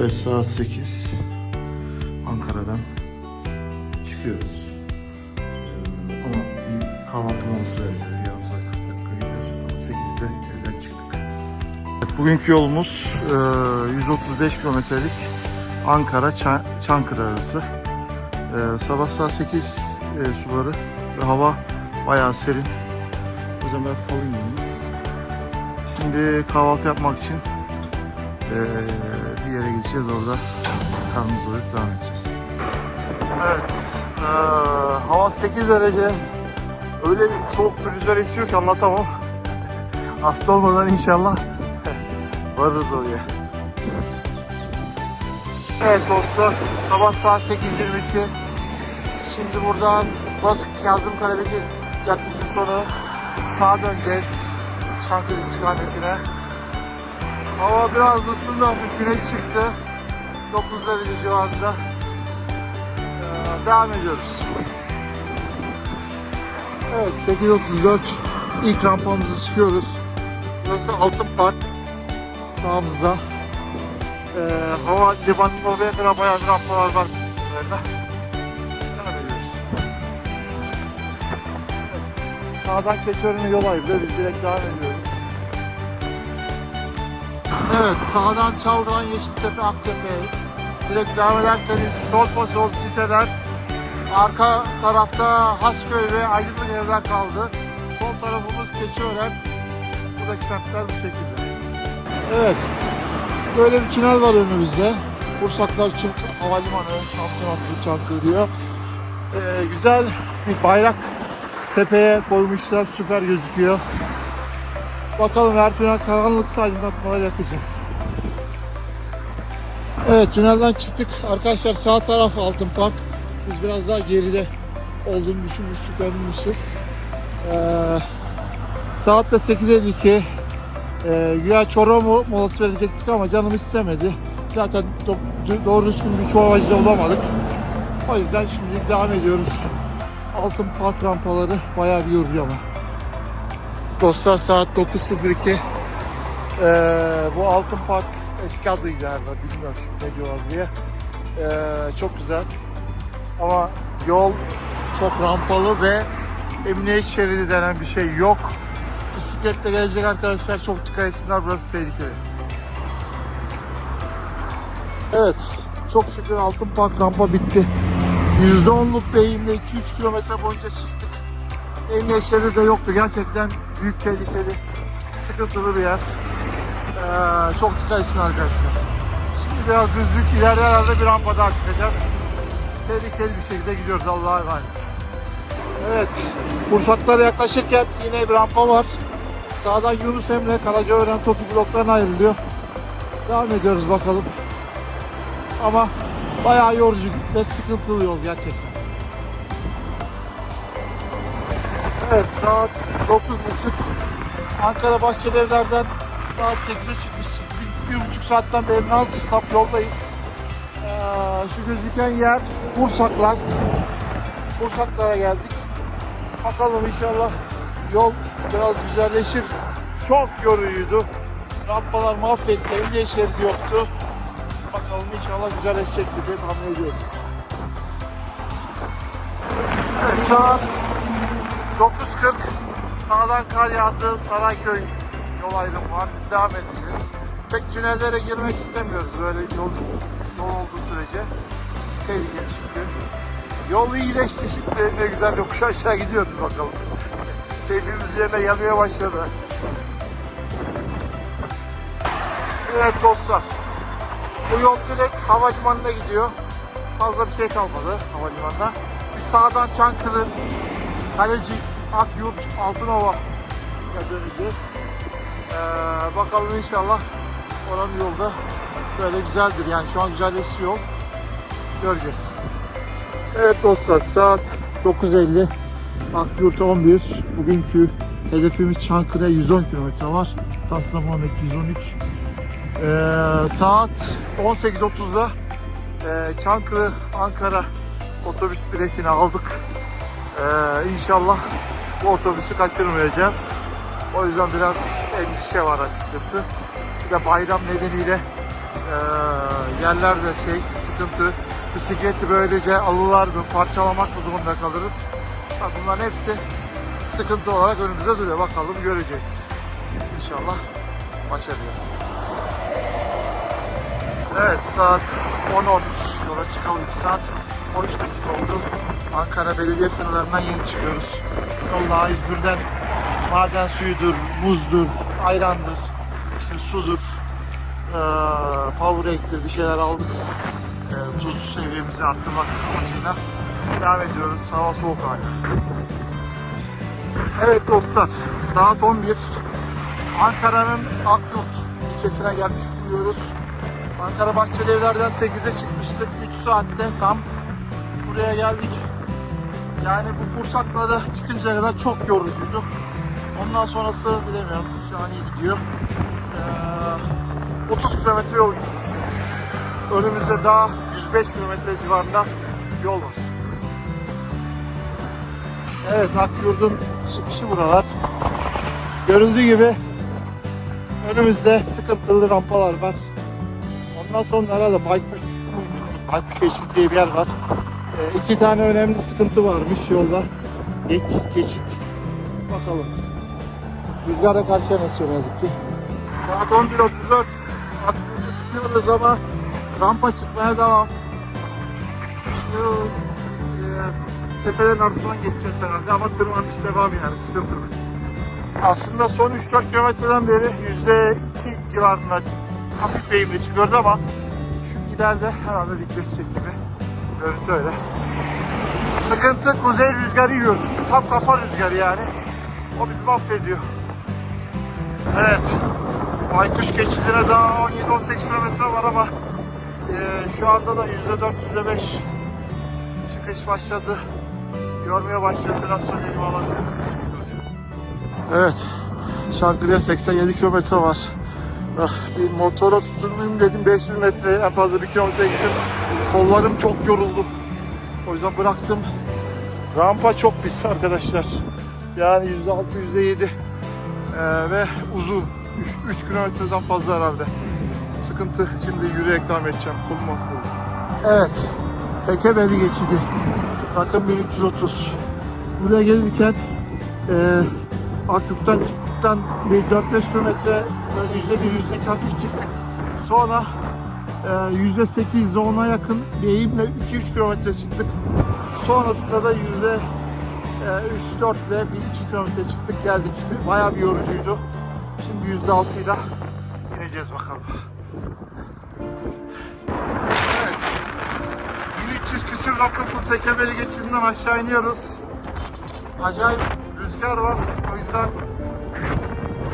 Evet saat 8. Ankara'dan çıkıyoruz. Ee, ama bir kahvaltı molası vereceğiz. Yarım saat 40 dakika gider. Ama 8'de evden çıktık. Evet, bugünkü yolumuz e, 135 kilometrelik Ankara Ça- Çankırı arası. E, sabah saat 8 e, suları ve hava bayağı serin. O yüzden biraz giyindim. Şimdi kahvaltı yapmak için ee, yere gideceğiz orada karnımızı doyurup devam edeceğiz. Evet, ee, hava 8 derece. Öyle bir soğuk bir rüzgar esiyor ki anlatamam. Hasta olmadan inşallah varırız oraya. Evet dostlar, sabah saat 8.22. Şimdi buradan Bask Kazım Karabekir Caddesi'nin sonu sağa döneceğiz. Çankırı istikametine. Hava biraz ısındı hafif güneş çıktı. 9 derece civarında. Ee, devam ediyoruz. Evet 8.34 ilk rampamızı çıkıyoruz. Burası Altın Park. Sağımızda. Ee, hava limanının oraya kadar bayağı rampalar var. Devam ediyoruz. Evet. Sağdan Keçiören'e yol ayrılıyor. Biz direkt devam ediyoruz. Evet, sağdan Çaldıran Yeşiltepe Aktepe. Direkt devam ederseniz sol sol siteler. Arka tarafta Hasköy ve Aydınlık evler kaldı. Sol tarafımız Keçiören. Buradaki semtler bu şekilde. Evet, böyle bir tünel var önümüzde. Bursaklar Çırk Havalimanı, Hattı Çankırı diyor. Ee, güzel bir bayrak tepeye koymuşlar, süper gözüküyor. Bakalım her tünel karanlıksa aydınlatmalar yakacağız. Evet tünelden çıktık. Arkadaşlar sağ taraf Altın Park. Biz biraz daha geride olduğunu düşünmüştük, dönmüşüz. Ee, saat de 8.52. Ee, güya çorba mo- molası verecektik ama canım istemedi. Zaten do- doğru düzgün bir çorbacı da bulamadık. O yüzden şimdi devam ediyoruz. Altın Park rampaları bayağı bir yoruyor ama. Dostlar saat 9.02. Ee, bu Altın Park eski adıydı galiba bilmiyorum şimdi ne diyorlar diye. Ee, çok güzel. Ama yol çok rampalı ve emniyet şeridi denen bir şey yok. Bisikletle gelecek arkadaşlar çok dikkat etsinler burası tehlikeli. Evet çok şükür Altın Park rampa bitti. %10'luk beyimle 2-3 kilometre boyunca çıktık. Emniyet şeridi de yoktu. Gerçekten büyük tehlikeli, sıkıntılı bir yer. Ee, çok dikkat etsin arkadaşlar. Şimdi biraz düzlük ileride herhalde bir rampa daha çıkacağız. Tehlikeli bir şekilde gidiyoruz Allah'a emanet. Evet, Bursaklara yaklaşırken yine bir rampa var. Sağdan Yunus Emre, Karacaören, Toki bloklarına ayrılıyor. Devam ediyoruz bakalım. Ama bayağı yorucu ve sıkıntılı yol gerçekten. Evet saat 9.30. Ankara Bahçelievler'den saat 8'e çıkmıştık. Bir, bir buçuk saatten beri non stop yoldayız. Ee, şu gözüken yer Bursaklar. Bursaklara geldik. Bakalım inşallah yol biraz güzelleşir. Çok yorucuydu. Rampalar mahvetti. Emniyet şeridi yoktu. Bakalım inşallah güzelleşecektir diye tahmin ediyoruz. Evet, saat 9.40 sağdan kar yağdı Sarayköy yol ayrımı var biz devam edeceğiz. Pek tünellere girmek istemiyoruz böyle yol, yol olduğu sürece. Tehlikeli çünkü. Yol iyileşti şimdi ne güzel yokuş aşağı gidiyoruz bakalım. Keyfimiz yerine yanmaya başladı. Evet dostlar bu yol direkt havalimanına gidiyor. Fazla bir şey kalmadı havalimanına. Biz sağdan Çankırı Kalecik, Akyurt, Altınova döneceğiz. Ee, bakalım inşallah oranın yolda böyle güzeldir. Yani şu an güzelleşiyor yol. Göreceğiz. Evet dostlar saat 9.50. Akyurt 11. Bugünkü hedefimiz Çankırı'ya 110 kilometre var. Kastamonu 113. Ee, saat 18.30'da e, Çankırı Ankara otobüs biletini aldık. Ee, inşallah bu otobüsü kaçırmayacağız. O yüzden biraz endişe var açıkçası. Bir de bayram nedeniyle e, Yerlerde şey sıkıntı. Bisikleti böylece alırlar mı, parçalamak mı zorunda kalırız. Bunların hepsi sıkıntı olarak önümüzde duruyor. Bakalım göreceğiz. İnşallah başaracağız. Evet saat 10.13 yola çıkalım 2 saat 13 dakika oldu. Ankara Belediye sınırlarından yeni çıkıyoruz. Yolda İzmir'den maden suyudur, muzdur, ayrandır, işte sudur, eee Powerade bir şeyler aldık. Eee, tuz seviyemizi arttırmak amacıyla devam ediyoruz. Hava soğuk hala. Evet dostlar, saat 11. Ankara'nın Akyurt ilçesine gelmiş bulunuyoruz. Ankara Bahçeli Evler'den 8'e çıkmıştık. 3 saatte tam buraya geldik. Yani bu Pursak'la da çıkıncaya kadar çok yorucuydu. Ondan sonrası bilemiyorum. İyi gidiyor. Ee, 30 kilometre yol gidiyoruz. Önümüzde daha 105 kilometre civarında yol var. Evet Akyurt'un çıkışı buralar. Görüldüğü gibi önümüzde sıkıntılı rampalar var. Ondan sonra arada Baykuş, Baykuş Geçit diye bir yer var. Ee, iki tane önemli sıkıntı varmış yolda. Geç, geçit. Bakalım. Rüzgara karşı esiyor ne yazık ki. Saat 11.34. Aklımızı çıkıyoruz ama rampa çıkmaya devam. Şu e, tepelerin arasından geçeceğiz herhalde ama tırmanış devam yani sıkıntılı. Aslında son 3-4 kilometreden beri %2 civarında hafif eğimli çıkıyordu ama şu ileride herhalde dikleşecek gibi. Görüntü öyle. Sıkıntı kuzey rüzgarı yiyor. Tam kafa rüzgarı yani. O bizi mahvediyor. Evet. Baykuş geçidine daha 17-18 kilometre var ama eee, şu anda da %4, %5 çıkış başladı. Yormaya başladı. Biraz sonra elime alabilirim. Evet. Şarkıya 87 kilometre var. Ah, bir motora tutunmayayım dedim 500 metre en fazla bir kilometre gittim. Kollarım çok yoruldu. O yüzden bıraktım. Rampa çok pis arkadaşlar. Yani %6 %7 ee, ve uzun. 3, 3 kilometreden fazla herhalde. Sıkıntı. Şimdi yürüyerek devam edeceğim. Kolum mahvoldu. Evet. Tekebeli geçidi. Rakım 1330. Buraya gelirken eee Akyurt'tan çıktıktan bir 4-5 kilometre yüzde bir yüzde hafif çıktık. Sonra e, yüzde sekiz ona yakın bir eğimle 2-3 kilometre çıktık. Sonrasında da yüzde 3-4 ile bir 2 kilometre çıktık geldik. Bayağı bir yorucuydu. Şimdi yüzde altıyla ineceğiz bakalım. Evet. 1300 küsür rakımlı tekebeli geçidinden aşağı iniyoruz. Acayip rüzgar var. O yüzden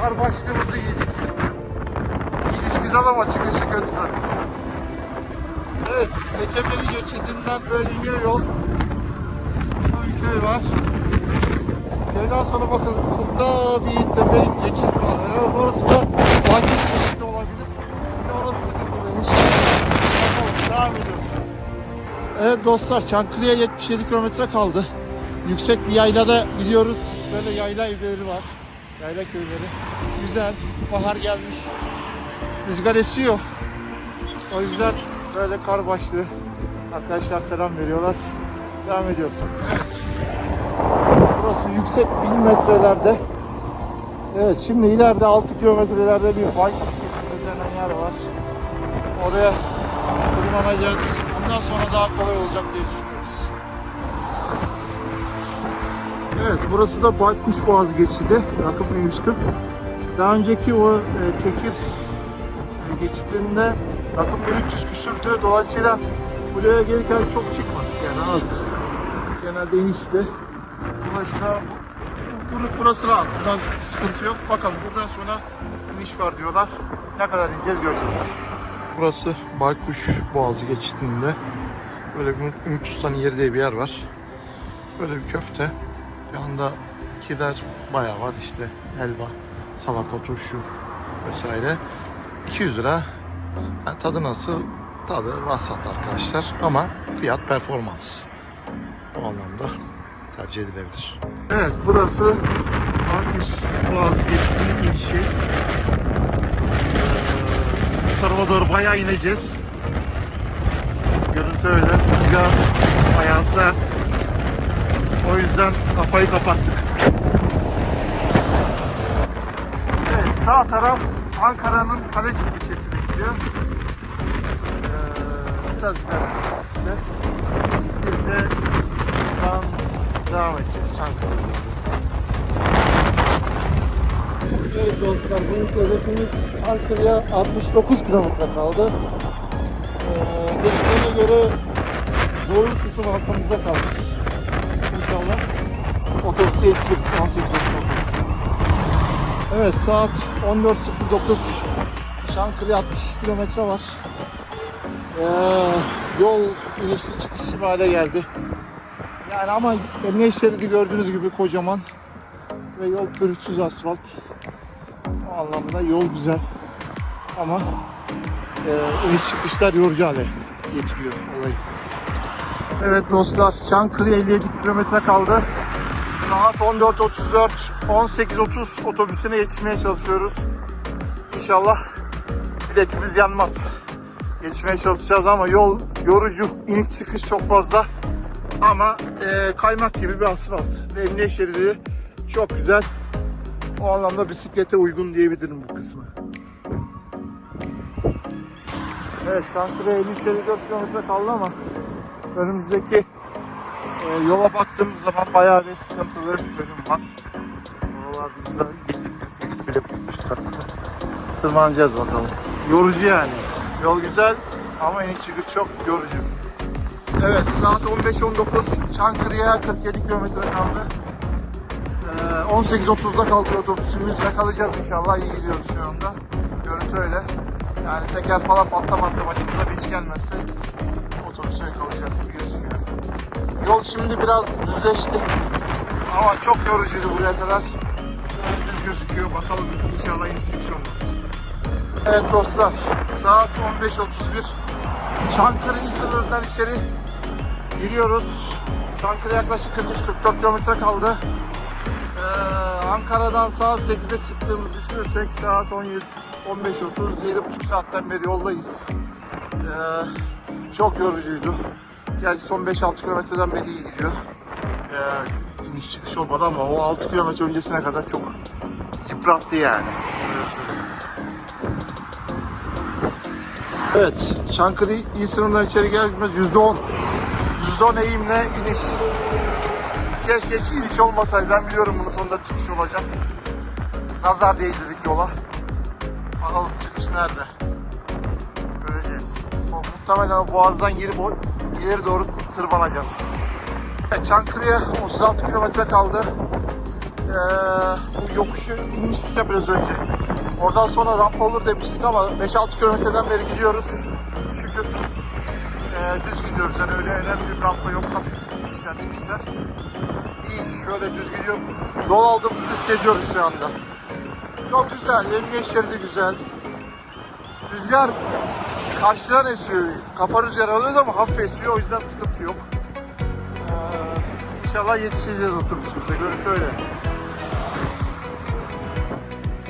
kar başlığımızı giydik. Güzel ama çıkışı tabii. Evet, Tekebeli geçidinden böyle iniyor yol. Burada bir köy var. Köyden sonra bakın ufukta bir tepelik geçit var. Yani orası da Baykuş geçidi olabilir. Bir de orası sıkıntılıymış. Bakalım, devam ediyoruz. Evet dostlar, Çankırı'ya 77 kilometre kaldı. Yüksek bir yaylada gidiyoruz. Böyle yayla evleri var. Yayla köyleri. Güzel. Bahar gelmiş. Rüzgar esiyor. O yüzden böyle kar başlı. Arkadaşlar selam veriyorlar. Devam ediyoruz. Burası yüksek bin metrelerde. Evet şimdi ileride 6 kilometrelerde bir geçidi denen yer var. Oraya tırmanacağız. Ondan sonra daha kolay olacak diye düşünüyoruz. Evet burası da Baykuş Boğazı geçidi. Rakım 140. Daha önceki o e, Tekir e, geçidinde rakım 1300 küsürdü. Dolayısıyla buraya gelirken çok çıkmadık yani az. Genelde inişti. Dolayısıyla bu, bu- burası rahat. Buradan sıkıntı yok. Bakalım buradan sonra iniş var diyorlar. Ne kadar ineceğiz göreceğiz. Burası Baykuş Boğazı geçidinde. Böyle bir Ümit Usta'nın yeri diye bir yer var. Böyle bir köfte. Yanında kiler bayağı var işte helva, salata, turşu vesaire. 200 lira. Ha, tadı nasıl? Tadı vasat arkadaşlar ama fiyat performans. O anlamda tercih edilebilir. Evet burası Akış Boğaz geçtiğinin inişi. Bu tarafa doğru bayağı ineceğiz. Görüntü öyle. Rüzgar ayağı sert. O yüzden kafayı kapattık. Evet, sağ taraf Ankara'nın Kaleci ilçesi bekliyor. Ee, biraz ileride işte. Biz de buradan devam edeceğiz Çankırı'ya. Evet dostlar, bugünkü hedefimiz Çankırı'ya 69 kilometre kaldı. Ee, dediklerine göre zorlu kısım arkamızda kalmış. İnşallah otobüse yetişiriz. 18 otobüse. Evet saat 14.09. Çankırı'ya 60 kilometre var. Ee, yol inişli çıkışlı bir hale geldi. Yani ama emniyet şeridi gördüğünüz gibi kocaman ve yol pürüzsüz asfalt. O anlamda yol güzel ama e, iniş çıkışlar yorucu hale getiriyor olayı. Evet dostlar Çankırı 57 kilometre kaldı. Saat 14.34, 18.30 otobüsüne yetişmeye çalışıyoruz. İnşallah biletimiz yanmaz. Geçmeye çalışacağız ama yol yorucu, iniş çıkış çok fazla. Ama e, kaymak gibi bir asfalt ve emniyet şeridi çok güzel. O anlamda bisiklete uygun diyebilirim bu kısmı. Evet Çankırı'ya 53-54 kilometre kaldı ama önümüzdeki e, yola baktığımız zaman bayağı bir sıkıntılı bölüm var. Oralarda güzel 7-8 bile tarafı. Tırmanacağız bakalım. Yorucu yani. Yol güzel ama iniş çıkış çok yorucu. Evet saat 15.19 Çankırı'ya 47 kilometre kaldı. Ee, 18.30'da kalkıyor otobüsümüz. Yakalayacağız inşallah. İyi gidiyoruz şu anda. Görüntü öyle. Yani teker falan patlamazsa başımıza bir iş gelmezse otobüse yakalayacağız gibi gözüküyor. Yol şimdi biraz düzleşti. Ama çok yorucuydu buraya kadar. Şöyle düz gözüküyor. Bakalım inşallah iniş çıkış olmaz. Evet dostlar. Saat 15.31. Çankırı sınırından içeri giriyoruz. Çankırı yaklaşık 43-44 kilometre kaldı. Ee, Ankara'dan saat 8'de çıktığımızı düşünürsek saat 17 15.30 7.5 saatten beri yoldayız. Ee, çok yorucuydu. Gerçi son 5-6 kilometreden beri iyi gidiyor. Ee, iniş çıkış olmadı ama o 6 kilometre öncesine kadar çok yıprattı yani. Evet, Çankırı il sınırından içeri gelmez %10. %10 eğimle iniş. Keşke hiç iniş olmasaydı. Ben biliyorum bunun sonunda çıkış olacak. Nazar değdirdik yola. Bakalım çıkış nerede? Göreceğiz. O, muhtemelen o boğazdan geri boy, ileri doğru tırmanacağız. Evet, Çankırı'ya 36 kilometre kaldı. Ee, bu yokuşu inmiştik ya biraz önce. Oradan sonra rampa olur demiştik ama 5-6 kilometreden beri gidiyoruz. Şükür ee, düz gidiyoruz. Yani öyle önemli bir rampa yok. Hafif inişler çıkışlar. İyi şöyle düz gidiyor. Yol aldığımızı hissediyoruz şu anda. Yol güzel, emniyet şeridi güzel. Rüzgar karşıdan esiyor. Kafa rüzgarı alıyoruz ama hafif esiyor. O yüzden sıkıntı yok. Ee, inşallah yetişeceğiz otobüsümüze. Görüntü öyle.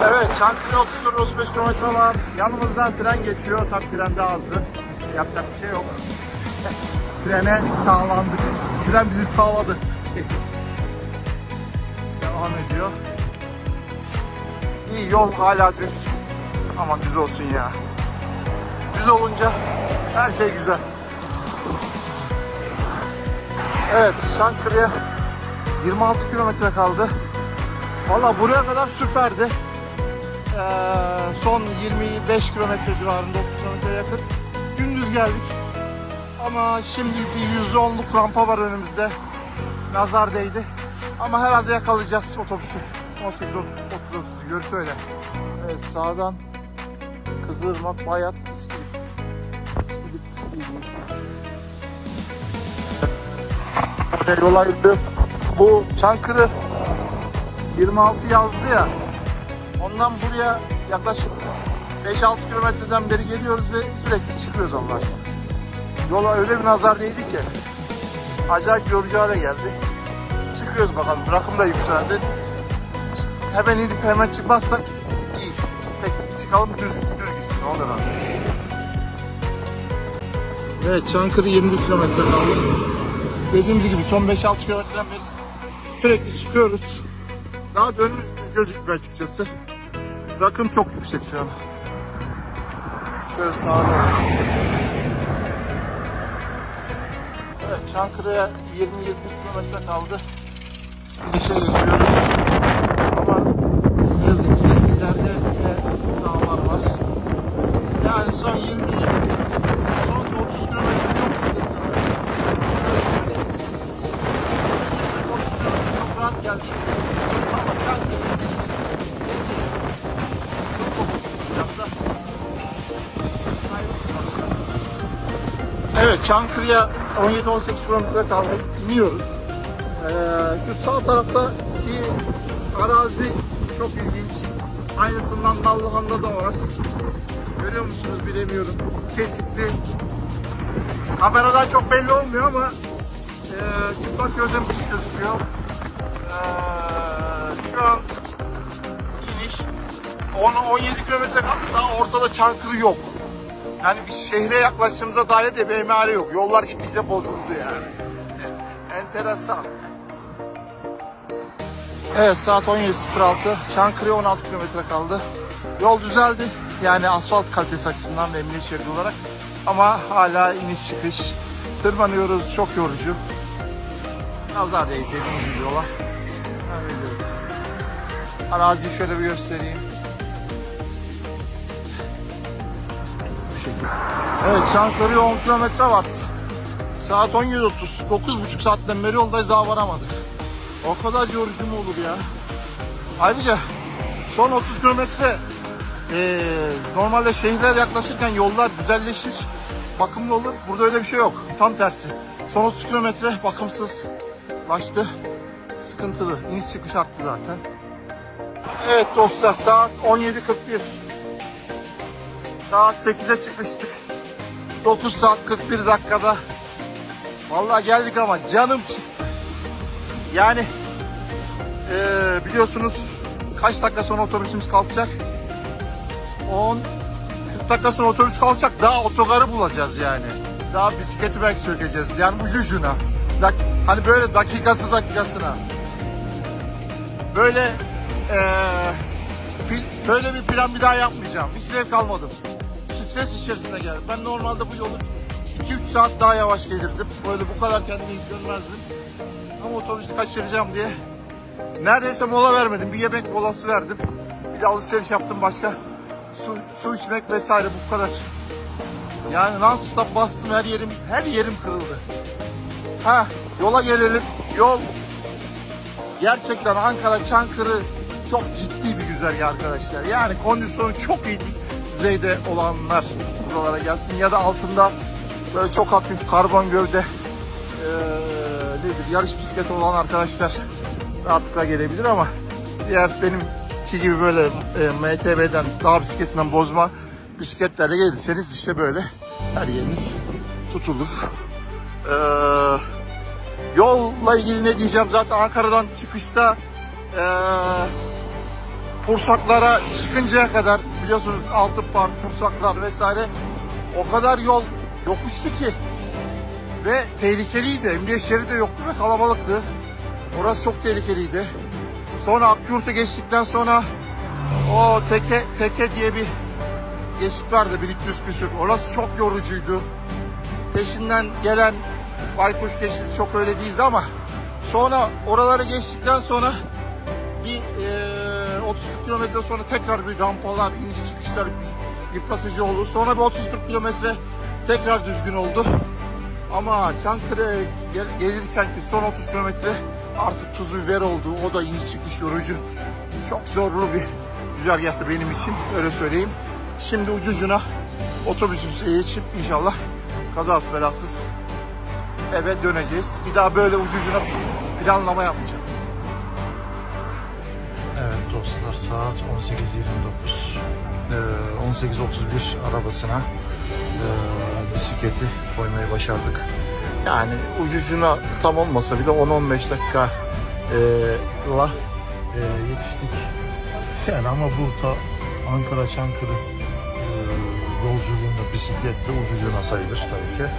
Evet, Çankırı 34-35 kilometre var. Yanımızdan tren geçiyor. Tabii tren daha hızlı. Yapacak bir şey yok. Trene sağlandık. Tren bizi sağladı. Devam ediyor. İyi yol hala düz. Ama düz olsun ya. Düz olunca her şey güzel. Evet Çankırı'ya 26 kilometre kaldı. Valla buraya kadar süperdi. Ee, son 25 kilometre civarında 30 kilometre yakın. Gündüz geldik. Ama şimdi bir %10'luk rampa var önümüzde. Nazar değdi. Ama herhalde yakalayacağız otobüsü. 18 30 30 görüntü öyle. Evet sağdan Kızılırmak, Bayat, İskilip. Yol ayrıldı. Bu Çankırı 26 yazdı ya. Ondan buraya yaklaşık 5-6 kilometreden beri geliyoruz ve sürekli çıkıyoruz Allah aşkına. Yola öyle bir nazar değdi ki. Acayip yorucu hale geldi. Çıkıyoruz bakalım. Rakım da yükseldi. Hemen inip hemen çıkmazsak iyi. Tek çıkalım düz, düz gitsin. Ondan razıyız. Evet Çankırı 21 kilometre kaldı. Dediğimiz gibi son 5-6 kilometreden beri sürekli çıkıyoruz. Daha dönümüz gözükmüyor açıkçası. Rakım çok yüksek şu an. Şöyle sağa doğru. Evet Çankırı'ya 20-21 kilometre kaldı. İnişe geçiyoruz. Ama Evet Çankırı'ya 17-18 kilometre kaldı. İniyoruz. Ee, şu sağ tarafta bir arazi çok ilginç. Aynısından Nallıhan'da da var. Görüyor musunuz bilemiyorum. Kesikli. Kameradan çok belli olmuyor ama e, çıplak gözle müthiş gözüküyor. Ee, şu an iniş 10-17 kilometre kaldı. Daha ortada Çankırı yok. Yani bir şehre yaklaştığımıza dair de bir emare yok. Yollar gittikçe bozuldu yani. Enteresan. Evet saat 17.06. Çankırı'ya 16 kilometre kaldı. Yol düzeldi. Yani asfalt kalitesi açısından ve emniyet şeridi olarak. Ama hala iniş çıkış. Tırmanıyoruz. Çok yorucu. Nazar değdi dediğim gibi yola. Araziyi şöyle bir göstereyim. Şekilde. Evet Çankırı'ya 10 kilometre var. Saat 17.30. 9.5 saatten beri yoldayız daha varamadık. O kadar yorucu mu olur ya? Ayrıca son 30 kilometre eee, normalde şehirler yaklaşırken yollar güzelleşir, bakımlı olur. Burada öyle bir şey yok. Tam tersi. Son 30 kilometre bakımsızlaştı. Sıkıntılı. İniş çıkış arttı zaten. Evet dostlar saat 17.41. Saat 8'e çıkmıştık. 9 saat 41 dakikada. Vallahi geldik ama canım çıktı. Yani eee, biliyorsunuz kaç dakika sonra otobüsümüz kalkacak? 10 40 dakika sonra otobüs kalkacak. Daha otogarı bulacağız yani. Daha bisikleti belki sökeceğiz. Yani ucu ucuna. Dak- hani böyle dakikası dakikasına. Böyle pil- böyle bir plan bir daha yapmayacağım. Hiç zevk almadım. Stres içerisine geldim. Ben normalde bu yolu 2-3 saat daha yavaş gelirdim. Böyle bu kadar kendimi görmezdim. Ama otobüsü kaçıracağım diye neredeyse mola vermedim. Bir yemek molası verdim. Bir de alışveriş yaptım başka. Su, su içmek vesaire bu kadar. Yani non stop bastım her yerim her yerim kırıldı. Ha yola gelelim. Yol gerçekten Ankara Çankırı çok ciddi bir güzergah arkadaşlar. Yani kondisyonu çok iyi düzeyde olanlar buralara gelsin ya da altında böyle çok hafif karbon gövde eee, nedir yarış bisikleti olan arkadaşlar rahatlıkla gelebilir ama diğer benimki gibi böyle e, MTB'den dağ bisikletinden bozma bisikletlerle gelirseniz işte böyle her yeriniz tutulur. Eee yolla ilgili ne diyeceğim zaten Ankara'dan çıkışta eee Pursaklara çıkıncaya kadar biliyorsunuz altın park, Pursaklar vesaire o kadar yol yokuştu ki ve tehlikeliydi. Emniyet şeridi yoktu ve kalabalıktı. Orası çok tehlikeliydi. Sonra Akyurt'u geçtikten sonra o teke teke diye bir geçit vardı 1300 küsür. Orası çok yorucuydu. Peşinden gelen Baykuş geçidi çok öyle değildi ama sonra oraları geçtikten sonra bir eee 30 kilometre sonra tekrar bir rampalar, iniş çıkışlar yıpratıcı oldu. Sonra bir 30-40 kilometre tekrar düzgün oldu. Ama Çankırı'ya gel- gelirken ki son 30 kilometre artık tuz biber oldu. O da iniş çıkış yorucu. Çok zorlu bir güzergahtı benim için öyle söyleyeyim. Şimdi ucucuna otobüsümüze geçip inşallah kazasız belasız eve döneceğiz. Bir daha böyle ucucuna planlama yapmayacağım. Dostlar saat 18.29. Ee, 18.31 arabasına ee, bisikleti koymayı başardık. Yani ucucuna tam olmasa bile 10-15 dakika ee, la ee, yetiştik. Yani ama bu ta Ankara Çankırı ee, yol ucuzluğunda bisiklet de ucucuna sayılır tabii ki.